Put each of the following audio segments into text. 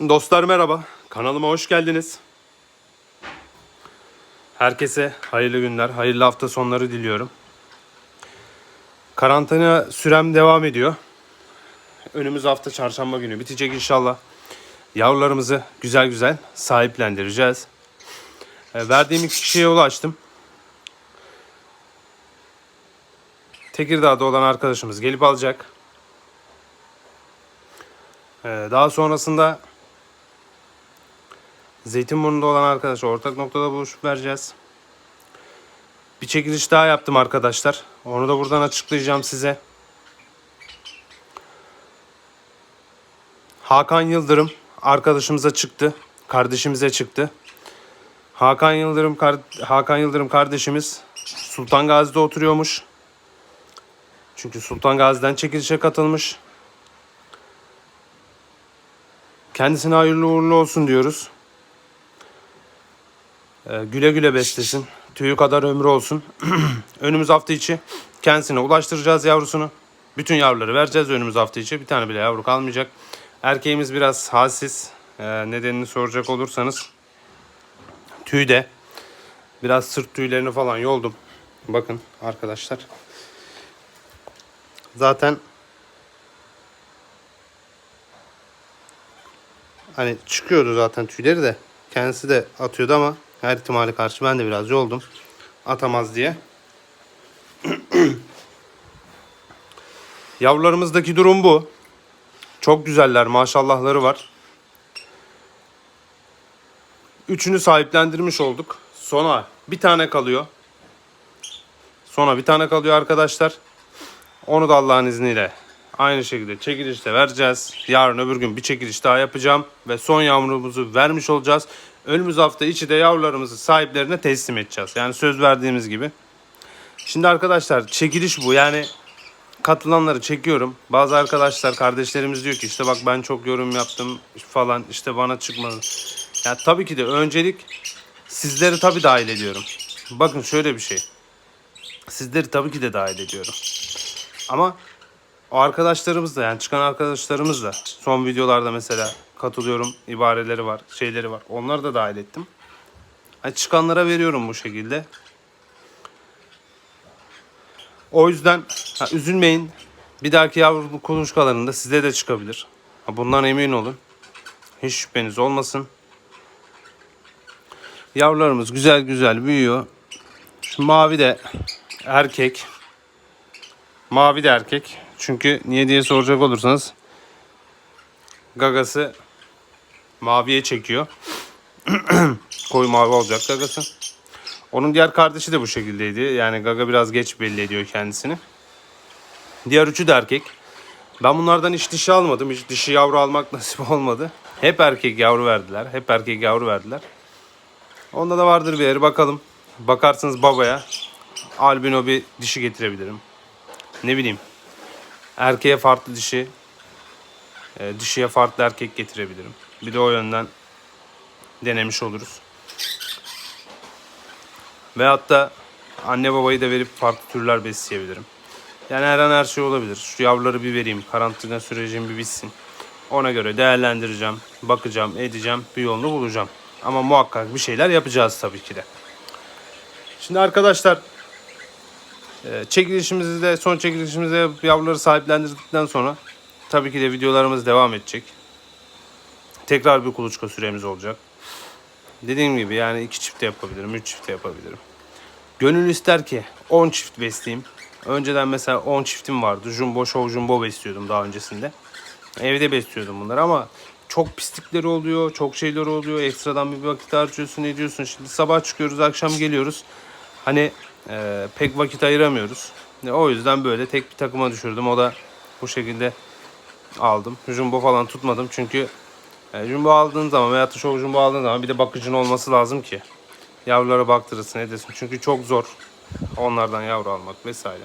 Dostlar merhaba. Kanalıma hoş geldiniz. Herkese hayırlı günler, hayırlı hafta sonları diliyorum. Karantina sürem devam ediyor. Önümüz hafta çarşamba günü bitecek inşallah. Yavrularımızı güzel güzel sahiplendireceğiz. E, Verdiğim iki kişiye ulaştım. Tekirdağ'da olan arkadaşımız gelip alacak. E, Daha sonrasında Zeytinburnu'nda olan arkadaş ortak noktada buluşup vereceğiz. Bir çekiliş daha yaptım arkadaşlar. Onu da buradan açıklayacağım size. Hakan Yıldırım arkadaşımıza çıktı. Kardeşimize çıktı. Hakan Yıldırım Hakan Yıldırım kardeşimiz Sultan Gazi'de oturuyormuş. Çünkü Sultan Gazi'den çekilişe katılmış. Kendisine hayırlı uğurlu olsun diyoruz. Ee, güle güle beslesin. Tüyü kadar ömrü olsun. önümüz hafta içi kendisine ulaştıracağız yavrusunu. Bütün yavruları vereceğiz önümüz hafta içi. Bir tane bile yavru kalmayacak. Erkeğimiz biraz halsiz. Ee, nedenini soracak olursanız tüyde. Biraz sırt tüylerini falan yoldum. Bakın arkadaşlar. Zaten hani çıkıyordu zaten tüyleri de. Kendisi de atıyordu ama her ihtimali karşı ben de biraz yoldum. Atamaz diye. Yavrularımızdaki durum bu. Çok güzeller maşallahları var. Üçünü sahiplendirmiş olduk. Sona bir tane kalıyor. Sona bir tane kalıyor arkadaşlar. Onu da Allah'ın izniyle aynı şekilde çekilişte vereceğiz. Yarın öbür gün bir çekiliş daha yapacağım ve son yavrumuzu vermiş olacağız. Önümüz hafta içi de yavrularımızı sahiplerine teslim edeceğiz. Yani söz verdiğimiz gibi. Şimdi arkadaşlar çekiliş bu. Yani katılanları çekiyorum. Bazı arkadaşlar kardeşlerimiz diyor ki işte bak ben çok yorum yaptım falan işte bana çıkmadı. Ya tabii ki de öncelik sizleri tabii dahil ediyorum. Bakın şöyle bir şey. Sizleri tabii ki de dahil ediyorum. Ama arkadaşlarımız da yani çıkan arkadaşlarımız da son videolarda mesela katılıyorum ibareleri var, şeyleri var. Onları da dahil ettim. Hani çıkanlara veriyorum bu şekilde. O yüzden ha, üzülmeyin. Bir dahaki yavru kuluçkalarında size de çıkabilir. Ha, bundan emin olun. Hiç şüpheniz olmasın. Yavrularımız güzel güzel büyüyor. Şu mavi de erkek. Mavi de erkek. Çünkü niye diye soracak olursanız gagası maviye çekiyor. Koyu mavi olacak gagası. Onun diğer kardeşi de bu şekildeydi. Yani gaga biraz geç belli ediyor kendisini. Diğer üçü de erkek. Ben bunlardan hiç dişi almadım. Hiç dişi yavru almak nasip olmadı. Hep erkek yavru verdiler. Hep erkek yavru verdiler. Onda da vardır bir yeri bakalım. Bakarsınız babaya albino bir dişi getirebilirim. Ne bileyim. Erkeğe farklı dişi, e, dişiye farklı erkek getirebilirim. Bir de o yönden denemiş oluruz. Ve hatta anne babayı da verip farklı türler besleyebilirim. Yani her an her şey olabilir. Şu yavruları bir vereyim. Karantina sürecim bir bitsin. Ona göre değerlendireceğim. Bakacağım, edeceğim. Bir yolunu bulacağım. Ama muhakkak bir şeyler yapacağız tabii ki de. Şimdi arkadaşlar e, çekilişimizi de son çekilişimizi de yavruları sahiplendirdikten sonra tabii ki de videolarımız devam edecek. Tekrar bir kuluçka süremiz olacak. Dediğim gibi yani iki çift de yapabilirim, üç çift de yapabilirim. Gönül ister ki 10 çift besleyeyim. Önceden mesela 10 çiftim vardı. Jumbo, show jumbo besliyordum daha öncesinde. Evde besliyordum bunları ama çok pislikleri oluyor, çok şeyleri oluyor. Ekstradan bir vakit harcıyorsun, ne diyorsun. Şimdi sabah çıkıyoruz, akşam geliyoruz. Hani e, pek vakit ayıramıyoruz. E, o yüzden böyle tek bir takıma düşürdüm. O da bu şekilde aldım. Jumbo falan tutmadım çünkü e, jumbo aldığın zaman veya show jumbo aldığın zaman bir de bakıcın olması lazım ki. Yavrulara baktırırsın edesin. Çünkü çok zor onlardan yavru almak vesaire.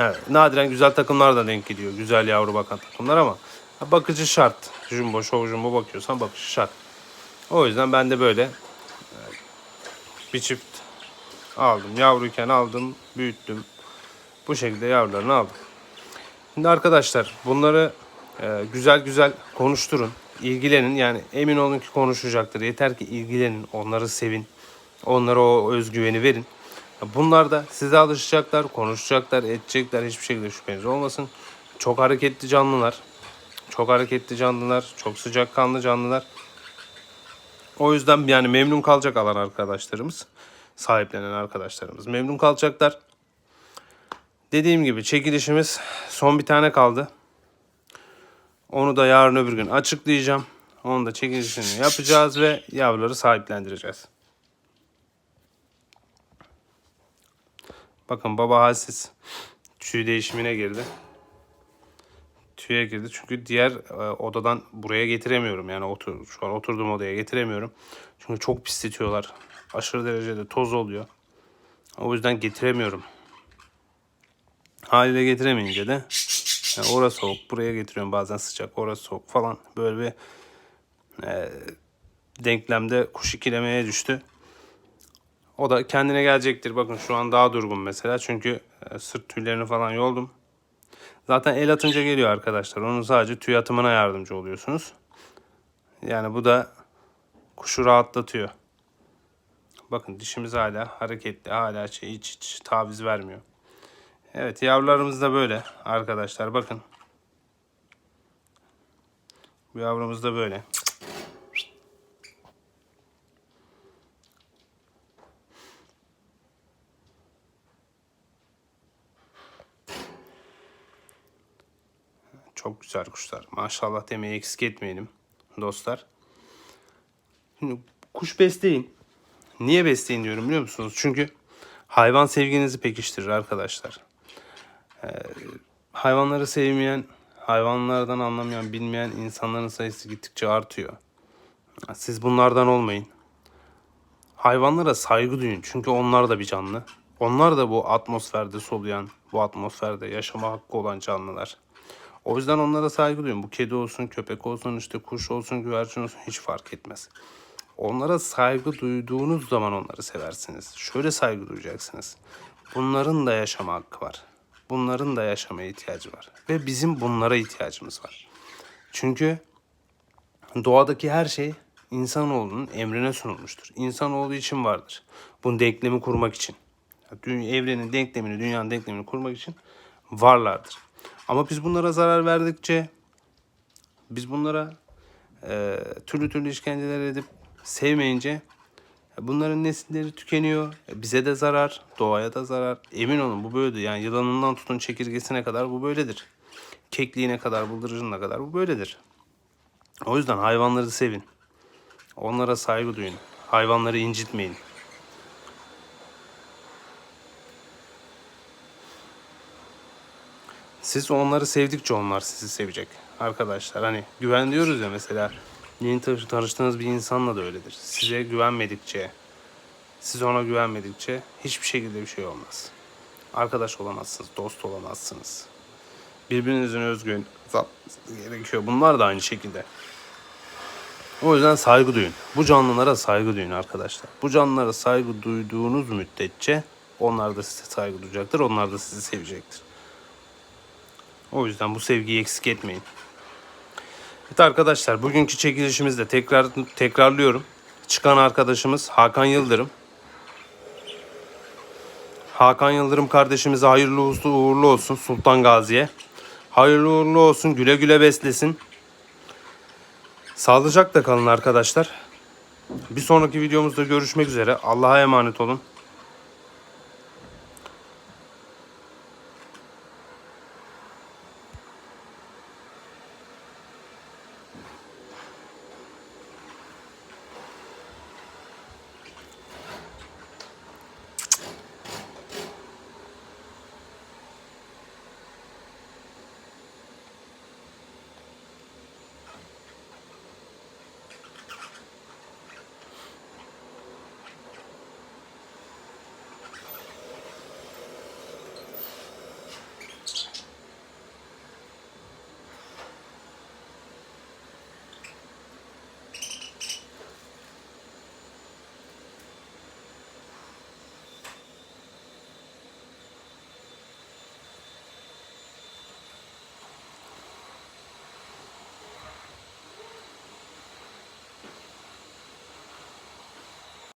Evet, nadiren güzel takımlar da denk geliyor. Güzel yavru bakan takımlar ama bakıcı şart. Jumbo, show jumbo bakıyorsan bakıcı şart. O yüzden ben de böyle e, bir çift aldım. Yavruyken aldım, büyüttüm. Bu şekilde yavrularını aldım. Şimdi arkadaşlar bunları e, güzel güzel konuşturun. ilgilenin. Yani emin olun ki konuşacaktır. Yeter ki ilgilenin. Onları sevin. Onlara o özgüveni verin. Bunlar da size alışacaklar, konuşacaklar, edecekler. Hiçbir şekilde şüpheniz olmasın. Çok hareketli canlılar. Çok hareketli canlılar. Çok sıcakkanlı canlılar. O yüzden yani memnun kalacak alan arkadaşlarımız. Sahiplenen arkadaşlarımız. Memnun kalacaklar. Dediğim gibi çekilişimiz son bir tane kaldı. Onu da yarın öbür gün açıklayacağım. Onu da çekilişini yapacağız ve yavruları sahiplendireceğiz. Bakın baba halsiz tüy değişimine girdi. Tüye girdi çünkü diğer e, odadan buraya getiremiyorum. Yani otur, şu an oturduğum odaya getiremiyorum. Çünkü çok pisletiyorlar. Aşırı derecede toz oluyor. O yüzden getiremiyorum. Haliyle getiremeyince de yani orası soğuk, buraya getiriyorum bazen sıcak, orası soğuk falan. Böyle bir e, denklemde kuş ikilemeye düştü. O da kendine gelecektir. Bakın şu an daha durgun mesela. Çünkü e, sırt tüylerini falan yoldum. Zaten el atınca geliyor arkadaşlar. Onun sadece tüy atımına yardımcı oluyorsunuz. Yani bu da kuşu rahatlatıyor. Bakın dişimiz hala hareketli. Hala şey, hiç, hiç taviz vermiyor. Evet yavrularımız da böyle arkadaşlar bakın. Bu yavrumuz da böyle. Çok güzel kuşlar. Maşallah demeyi eksik etmeyelim dostlar. Şimdi kuş besleyin. Niye besleyin diyorum biliyor musunuz? Çünkü hayvan sevginizi pekiştirir arkadaşlar. Ee, hayvanları sevmeyen, hayvanlardan anlamayan, bilmeyen insanların sayısı gittikçe artıyor. Siz bunlardan olmayın. Hayvanlara saygı duyun. Çünkü onlar da bir canlı. Onlar da bu atmosferde soluyan, bu atmosferde yaşama hakkı olan canlılar. O yüzden onlara saygı duyun. Bu kedi olsun, köpek olsun, işte kuş olsun, güvercin olsun hiç fark etmez. Onlara saygı duyduğunuz zaman onları seversiniz. Şöyle saygı duyacaksınız. Bunların da yaşama hakkı var. Bunların da yaşamaya ihtiyacı var. Ve bizim bunlara ihtiyacımız var. Çünkü doğadaki her şey insanoğlunun emrine sunulmuştur. İnsanoğlu için vardır. Bu denklemi kurmak için. Evrenin denklemini, dünyanın denklemini kurmak için varlardır. Ama biz bunlara zarar verdikçe, biz bunlara e, türlü türlü işkenceler edip sevmeyince bunların nesilleri tükeniyor. Bize de zarar, doğaya da zarar. Emin olun bu böyledir. Yani yılanından tutun çekirgesine kadar bu böyledir. Kekliğine kadar, bıldırcınına kadar bu böyledir. O yüzden hayvanları sevin. Onlara saygı duyun. Hayvanları incitmeyin. Siz onları sevdikçe onlar sizi sevecek. Arkadaşlar hani güven diyoruz ya mesela yeni tanış- tanıştığınız bir insanla da öyledir. Size güvenmedikçe, siz ona güvenmedikçe hiçbir şekilde bir şey olmaz. Arkadaş olamazsınız, dost olamazsınız. Birbirinizin azaltmanız gerekiyor. Bunlar da aynı şekilde. O yüzden saygı duyun. Bu canlılara saygı duyun arkadaşlar. Bu canlılara saygı duyduğunuz müddetçe onlar da size saygı duyacaktır. Onlar da sizi sevecektir. O yüzden bu sevgiyi eksik etmeyin. Evet arkadaşlar bugünkü çekilişimizde tekrar tekrarlıyorum. Çıkan arkadaşımız Hakan Yıldırım. Hakan Yıldırım kardeşimize hayırlı uğurlu olsun Sultan Gazi'ye. Hayırlı uğurlu olsun güle güle beslesin. Sağlıcakla kalın arkadaşlar. Bir sonraki videomuzda görüşmek üzere. Allah'a emanet olun.